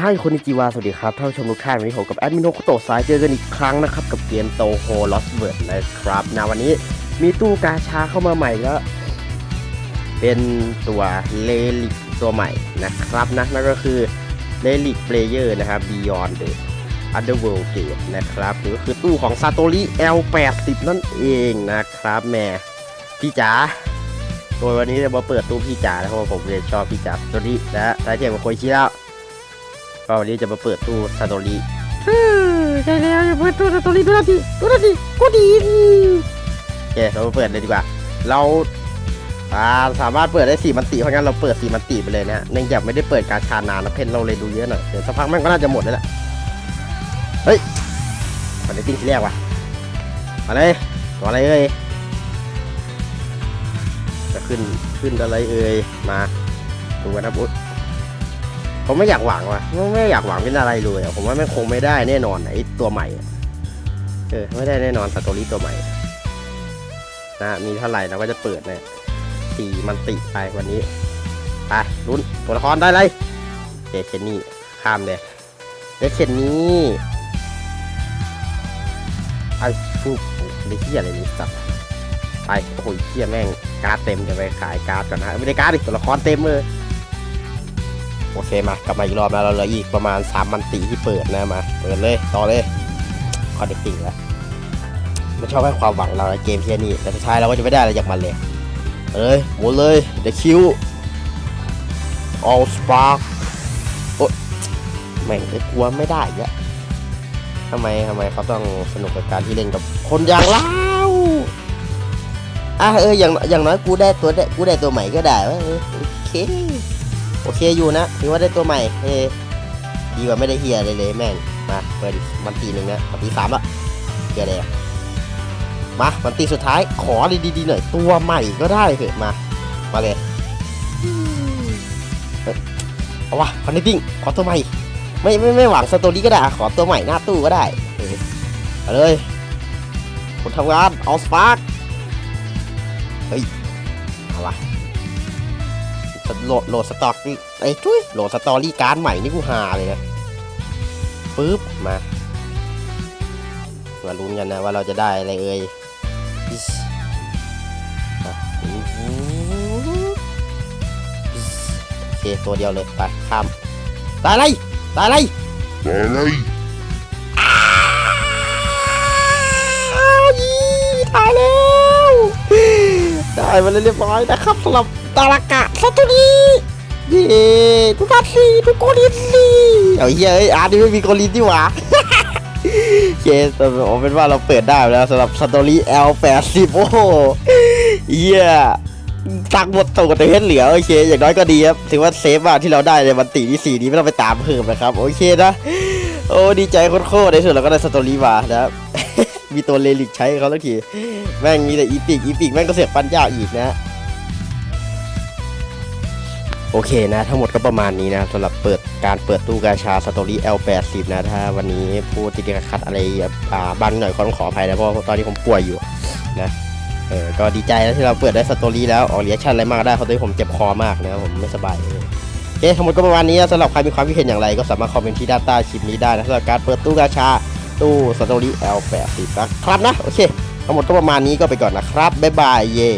ให้คนนิจิวาสวัสดีครับท่านผู้ชมทุกท่านวันนี้ผมกับแอดมินโนคุโตะสายเจอกันอีกครั้งนะครับ กับเกมโตโฮลอสเวิร์ดนะครับนะวันนี้มีตู้กาชาเข้ามาใหม่แล้ว เป็นตัวเลลิกตัวใหม่นะครับนะนั่นก็คือเลลิกเพลเยอร์นะครับ Beyond the Underworld Gate นะครับหรือก็คือตู้ของซาโตริ L80 นั่นเองนะครับแม่พี่จ๋าโดยวันนี้จะมาเปิดตู้พี่จ๋านะครับเพราผมเรียนชอบพี่จ๋าซาโตริและถ้าเทียบกับโคชิแล้ว ก็วันนี้จะมาเปิดตู้ซาโตริใช่แล้วอย่าเปิดตัวตัวนี้ตัวนี้ตัวนี้ก็ดีโอเคเรามาเปิดเลยดีกว่า เราอ่าสามารถเปิดได้สี่มันติเพราะงั้นเราเปิดสี่มันติไปเลยนะฮะเนื่องจากไม่ได้เปิดการชานานนะเพนเราเลยดูเยอะหน่อยเดี๋ยวสักพักแม่งก็น่าจะหมดแล้วแหละเฮ้ยมาในติ้งที่แรกว่ะมาเลยตัวอะไรเอ่ยจะขึ้นขึ้นอะไรเอ่ยมาดูกันนะปุ๊บ ผมไม่อยากหวังว่ะไม่อยากหวังเป็นอะไรเลยผมว่าม่งคงไม่ได้แน่นอนไอ้ตัวใหม่เออไม่ได้แน่นอนสตอรี่ตัวใหม่นะมีเท่าไหร่เราก็จะเปิดเนี่ยสี่มันติไปวันนี้ไปลุ้นตัวละครได้เลยเดเคนนี่ข้ามเลยเดเคนนี่ไอ้ฟูไอ้เหี้ยอะไรนี่สัตว์ไปโอ้โหเหี้ยแม่งการ์ดเต็มจะไปขายการ์ดก่อนนะไม่ได้การ์ดตัวละครเต็มเลย โอเคมากลับมาอีกรอบนะเราเหลืออีกประมาณสามมันติที่เปิดนะมาเปิดเลยต่อเลยคอนเด็กติ่งแล้วมันชอบให้ความหวังเราในเกมเทียนี่แต่สุดท้ายเราก็จะไม่ได้อะไรจากมันเลยเอ้ยหมุนเลยเดคิว all spark โอ๊ยแม่งกลัวไม่ได้อีกอะทำไมทำไมเขาต้องสนุกกับการที่เล่นกับคนอย่างเราอะเอออย่างอย่างน้อยกูได้ตัวได้กูได้ตัวใหม่ก็ได้วะโอเค โอเคอยู่นะถือว่าได้ตัวใหม่เอดีกว่าไม่ได้เฮียเลยเลยแม่งมาเปิดมันตีหนึ่งนะมันตีสามละเฮียเลยมามันตีสุดท้ายขอดีๆหน่อยตัวใหม่ก็ได้เถอะมามาเลยเอาวะคอนเนติ้งขอตัวใหม่ไม่ไม่ไม่หวังสตอรี่ก็ได้ขอตัวใหม่หน้าตู้ก็ได้เออเอาเลยคนทำงานเอาสปาร์กเฮ้ยเอาวะ โหลดโหลดสต็อกนี่ไอ้จุ้ยโหลดสตอรี่การ์ดใหม่นี่กูหาเลยนะปึ๊บมามาลุ้นกันนะว่าเราจะได้อะไรเอ่ยอิสอะอู้หูอิสโอเคตัวเดียวเลยไปข้ามตายอะไรตายอะไร Alright. อ้าวยี่ตายแล้วได้มาเรียบร้อยนะครับสำหรับ ตารากะซาตุริเย้ทุกท่านสิทุกโกลินสิเอาเฮ้ยเอ้ยอาร์ตนี่ไม่มีโกลินที่หว่าโอเคแต่เอาเป็นว่าเราเปิดได้แล้วสำหรับสตอรี่ L80 โอ้โหเยี่ยตักหมดตูดในเฮ็ดเหลือโอเค อย่างน้อยก็ดีครับถือว่าเซฟว่าที่เราได้ในวันตีที่สี่นี้ไม่ต้องไปตามเพิ่มนะครับ โอเคนะ โอ้ดีใจโคตรในสุดเราก็ได้สตอรี่มานะครับมีตัวเลลิกใช้เขาทักที แม่งมีแต่อีพิกอีพิกแม่งก็เสียบปันยากอีกนะ โอเคนะทั้งหมดก็ประมาณนี้นะสำหรับเปิดการเปิดตู้กาชาสตอรี่ L80 นะถ้าวันนี้พูดติดขัดอะไรอ่าบางหน่อยก็ต้องขออภัยนะเพราะตอนนี้ผมป่วยอยู่นะเออก็ดีใจแล้วที่เราเปิดได้สตอรี่แล้วออกเรียชั่นอะไรมากได้เพราะตอนนี้ผมเจ็บคอมากนะผมไม่สบายเลยโอเคทั้งหมดก็ประมาณนี้นะสำหรับใครมีความคิดเห็นอย่างไรก็สามารถคอมเมนต์ที่ด้านใต้คลิปนี้ได้นะสำหรับการเปิดตู้กาชาตู้สตอรี่ L80 นะครับนะโอเคทั้งหมดก็ประมาณนี้ก็ไปก่อนนะครับบ๊ายบายเย้